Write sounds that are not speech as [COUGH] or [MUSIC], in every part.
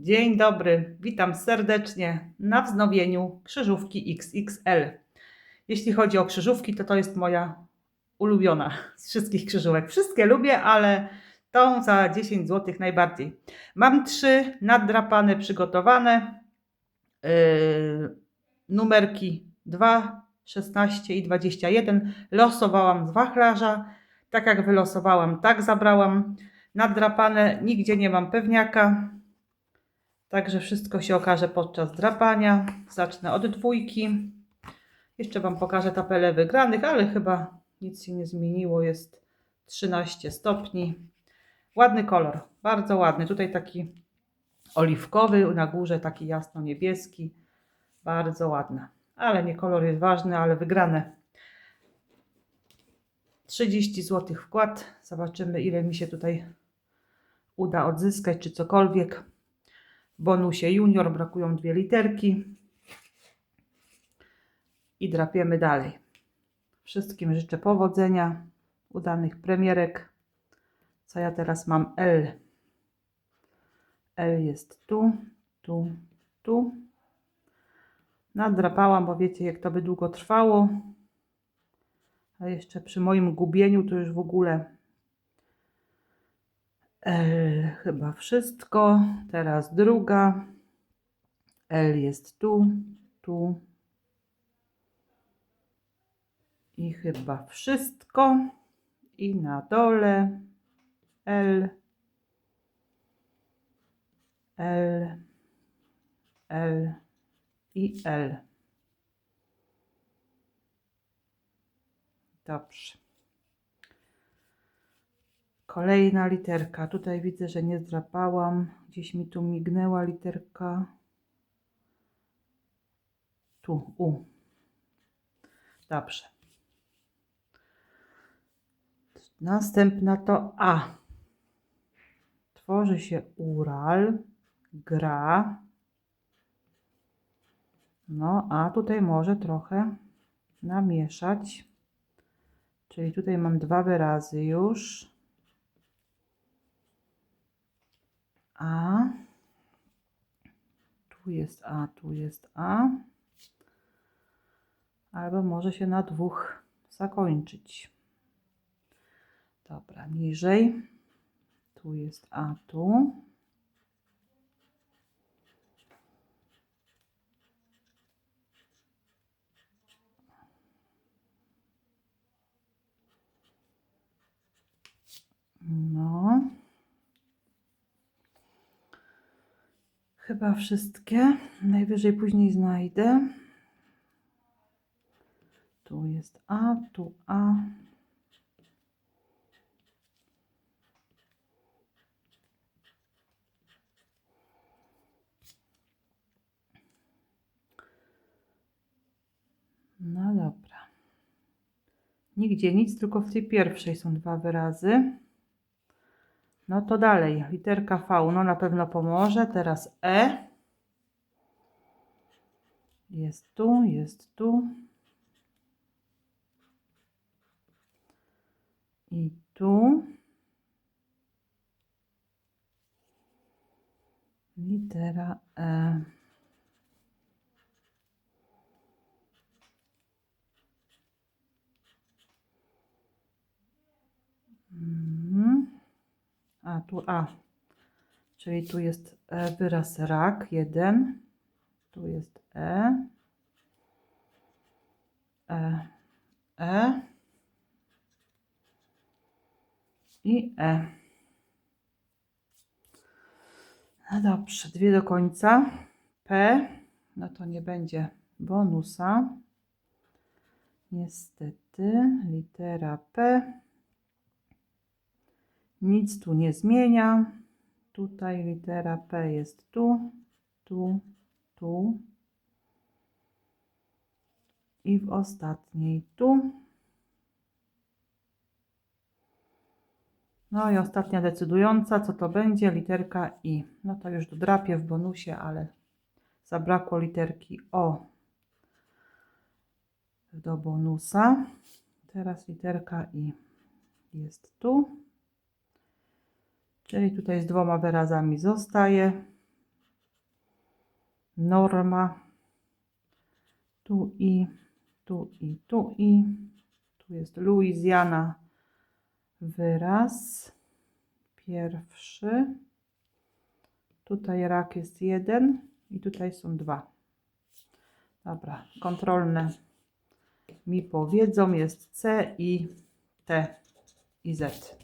Dzień dobry, witam serdecznie na wznowieniu krzyżówki XXL. Jeśli chodzi o krzyżówki, to to jest moja ulubiona z wszystkich krzyżówek. Wszystkie lubię, ale tą za 10 zł najbardziej. Mam trzy naddrapane, przygotowane. Yy, numerki 2, 16 i 21. Losowałam z wachlarza. Tak jak wylosowałam, tak zabrałam. Naddrapane, nigdzie nie mam pewniaka. Także wszystko się okaże podczas drapania. Zacznę od dwójki. Jeszcze Wam pokażę tabelę wygranych, ale chyba nic się nie zmieniło. Jest 13 stopni. Ładny kolor, bardzo ładny. Tutaj taki oliwkowy, na górze taki jasno-niebieski. Bardzo ładna. Ale nie kolor jest ważny, ale wygrane. 30 zł wkład. Zobaczymy, ile mi się tutaj uda odzyskać, czy cokolwiek. Bonusie junior brakują dwie literki. I drapiemy dalej. Wszystkim życzę powodzenia, udanych premierek. Co ja teraz mam? L. L jest tu, tu, tu. Nadrapałam, bo wiecie, jak to by długo trwało. A jeszcze przy moim gubieniu to już w ogóle Chyba wszystko. Teraz druga. L jest tu, tu. I chyba wszystko. I na dole L. L. L i L. Dobrze. Kolejna literka. Tutaj widzę, że nie zdrapałam. Gdzieś mi tu mignęła literka. Tu, U. Dobrze. Następna to A. Tworzy się ural, gra. No, a tutaj może trochę namieszać. Czyli tutaj mam dwa wyrazy już. A. Tu jest A, tu jest A. Albo może się na dwóch zakończyć. Dobra, niżej. Tu jest A, tu. No. Chyba wszystkie. Najwyżej później znajdę. Tu jest A, tu A. No dobra. Nigdzie nic, tylko w tej pierwszej są dwa wyrazy. No to dalej, literka V, no na pewno pomoże. Teraz E. Jest tu, jest tu. I tu. Litera E. Tu A. Czyli tu jest e, wyraz rak, jeden. Tu jest E. E. E. I E. No dobrze, dwie do końca. P. No to nie będzie bonusa. Niestety, litera P. Nic tu nie zmienia. Tutaj litera P jest tu, tu, tu. I w ostatniej tu. No i ostatnia decydująca, co to będzie? Literka I. No to już dodrapię w bonusie, ale zabrakło literki O do bonusa. Teraz literka I jest tu. Czyli tutaj z dwoma wyrazami zostaje. Norma. Tu i, tu i, tu i. Tu jest Luizjana. Wyraz. Pierwszy. Tutaj rak jest jeden i tutaj są dwa. Dobra, kontrolne mi powiedzą jest C i T i Z.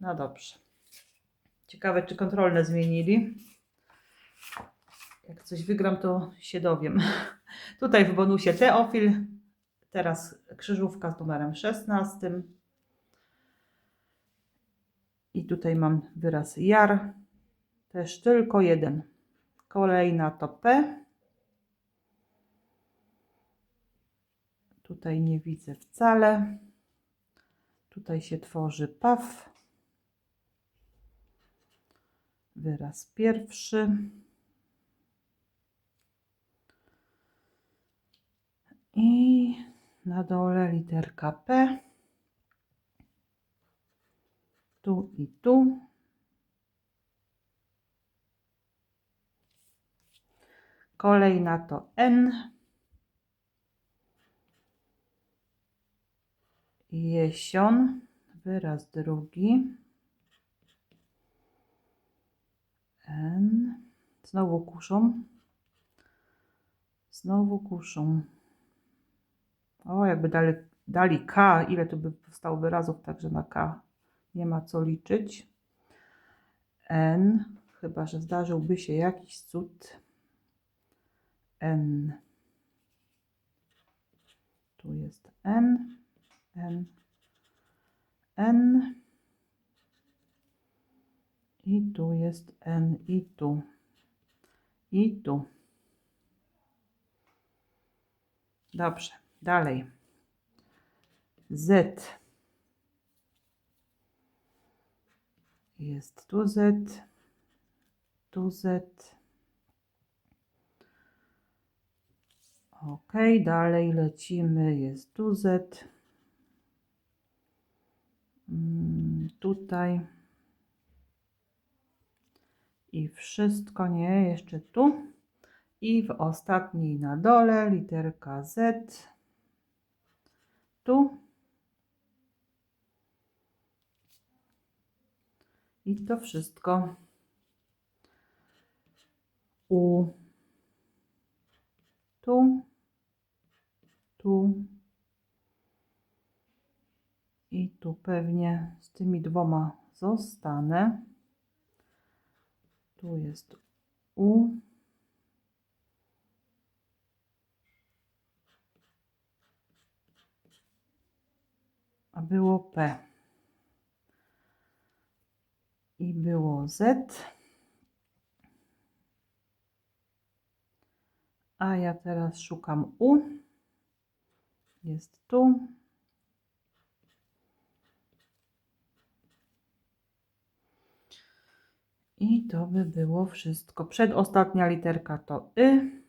No dobrze. Ciekawe, czy kontrolne zmienili. Jak coś wygram, to się dowiem. [LAUGHS] Tutaj w bonusie Teofil. Teraz krzyżówka z numerem 16. I tutaj mam wyraz jar. Też tylko jeden. Kolejna to P. Tutaj nie widzę wcale. Tutaj się tworzy PAW. Wyraz pierwszy. I na dole literka P. Tu i tu. Kolejna to N. Jesion. Wyraz drugi. N. Znowu kuszą. Znowu kuszą. O, jakby dali, dali K, ile tu by powstało wyrazów, także na K nie ma co liczyć. N, chyba że zdarzyłby się jakiś cud. N. Tu jest N, N, N. I tu jest N, i tu, i tu. Dobrze, dalej. Z. Jest tu Z, tu Z. Ok, dalej lecimy. Jest tu Z. Mm, Tutaj. I wszystko nie, jeszcze tu. I w ostatniej na dole literka Z. Tu. I to wszystko. U. Tu. Tu. I tu pewnie z tymi dwoma zostanę. Tu jest U. A było P. I było Z. A ja teraz szukam U. Jest tu. I to by było wszystko. Przedostatnia literka to Y.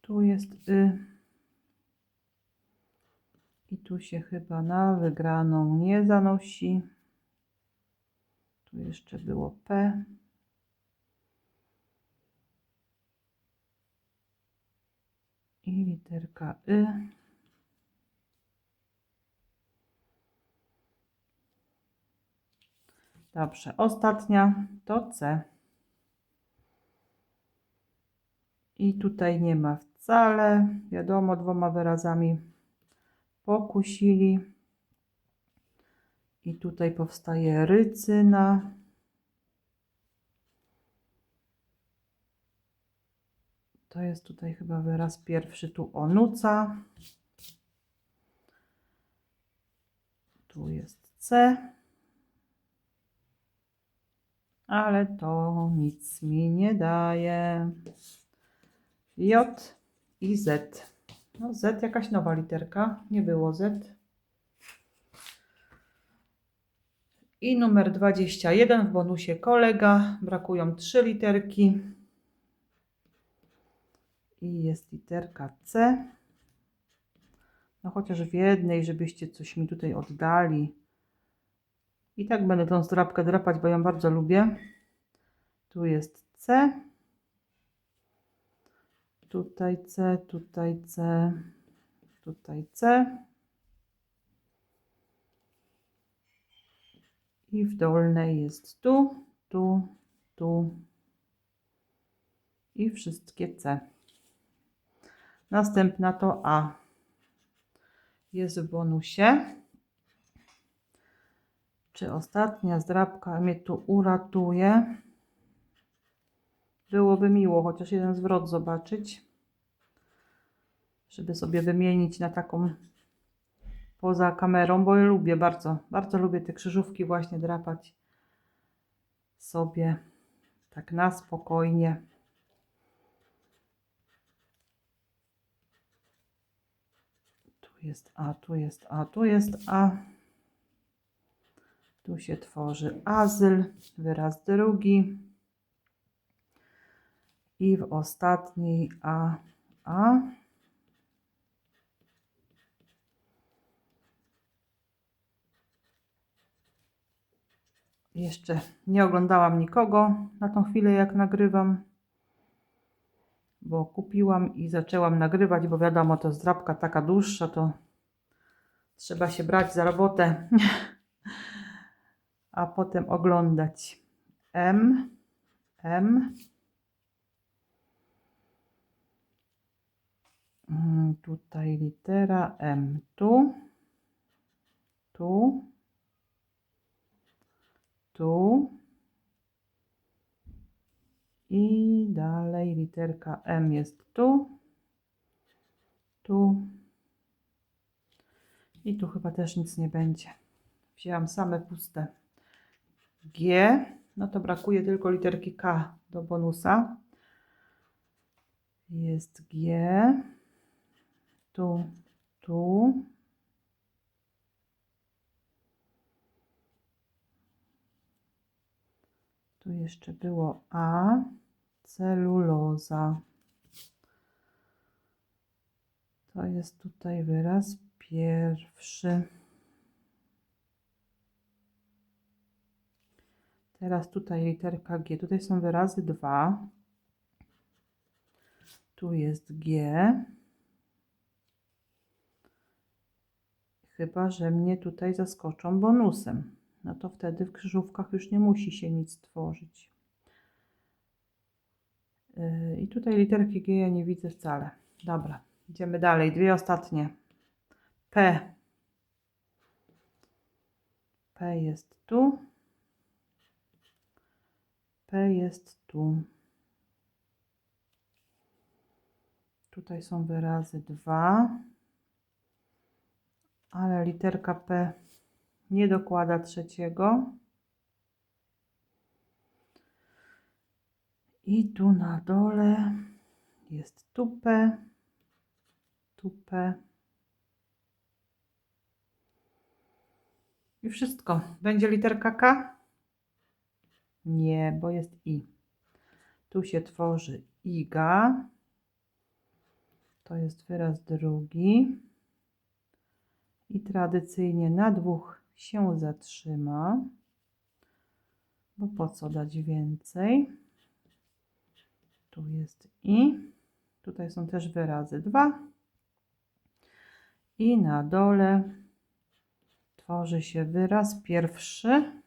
Tu jest Y. I tu się chyba na wygraną nie zanosi. Tu jeszcze było P. I literka Y. Dobrze, ostatnia to C. I tutaj nie ma wcale. Wiadomo, dwoma wyrazami pokusili. I tutaj powstaje rycyna. To jest tutaj chyba wyraz pierwszy, tu onuca. Tu jest C. Ale to nic mi nie daje. J i Z. No Z jakaś nowa literka. Nie było Z. I numer 21 w bonusie kolega. Brakują trzy literki. I jest literka C. No chociaż w jednej, żebyście coś mi tutaj oddali. I tak będę tą zdrabkę drapać, bo ją bardzo lubię. Tu jest C. Tutaj C, tutaj C, tutaj C. I w dolnej jest tu, tu, tu i wszystkie C. Następna to A. Jest w bonusie. Czy ostatnia zdrabka mnie tu uratuje? Byłoby miło chociaż jeden zwrot zobaczyć, żeby sobie wymienić na taką poza kamerą, bo ja lubię bardzo, bardzo lubię te krzyżówki właśnie drapać sobie tak na spokojnie. Tu jest A, tu jest A, tu jest A. Tu się tworzy azyl, wyraz drugi. I w ostatniej A, A. Jeszcze nie oglądałam nikogo na tą chwilę, jak nagrywam, bo kupiłam i zaczęłam nagrywać, bo wiadomo, to zdrabka taka dłuższa, to trzeba się brać za robotę, [LAUGHS] a potem oglądać. M, M. Mm, Tutaj litera M, tu, tu tu i dalej literka M jest tu, tu i tu chyba też nic nie będzie. Wzięłam same puste. G, no to brakuje tylko literki K do bonusa. Jest G, tu, tu. Tu jeszcze było A, celuloza. To jest tutaj wyraz pierwszy. Teraz tutaj literka G. Tutaj są wyrazy dwa. Tu jest G. Chyba, że mnie tutaj zaskoczą bonusem no to wtedy w krzyżówkach już nie musi się nic tworzyć. Yy, I tutaj literki G ja nie widzę wcale. Dobra, idziemy dalej. Dwie ostatnie. P. P jest tu. P jest tu. Tutaj są wyrazy dwa, ale literka P nie dokłada trzeciego. I tu na dole jest tupę, tupę. I wszystko. Będzie literka K? Nie, bo jest I. Tu się tworzy iga. To jest wyraz drugi. I tradycyjnie na dwóch się zatrzyma, bo po co dać więcej? Tu jest i. Tutaj są też wyrazy 2. I na dole tworzy się wyraz pierwszy.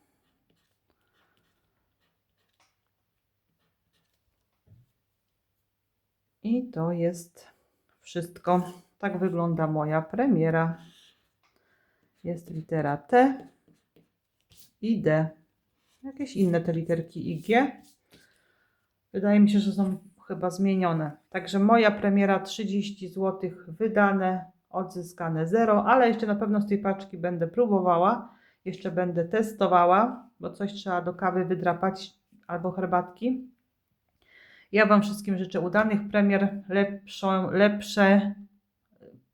I to jest wszystko. Tak wygląda moja premiera jest litera T i D. Jakieś inne te literki i G. Wydaje mi się, że są chyba zmienione. Także moja premiera 30 zł wydane, odzyskane 0, ale jeszcze na pewno z tej paczki będę próbowała. Jeszcze będę testowała, bo coś trzeba do kawy wydrapać albo herbatki. Ja Wam wszystkim życzę udanych premier, lepszą, lepsze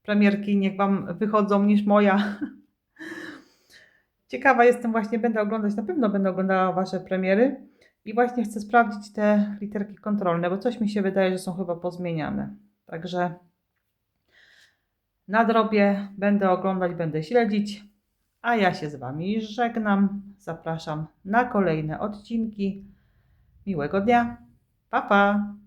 premierki niech Wam wychodzą niż moja. [LAUGHS] Ciekawa jestem właśnie, będę oglądać, na pewno będę oglądała Wasze premiery i właśnie chcę sprawdzić te literki kontrolne, bo coś mi się wydaje, że są chyba pozmieniane. Także nadrobię, będę oglądać, będę śledzić, a ja się z Wami żegnam. zapraszam na kolejne odcinki. Miłego dnia. Pa, pa.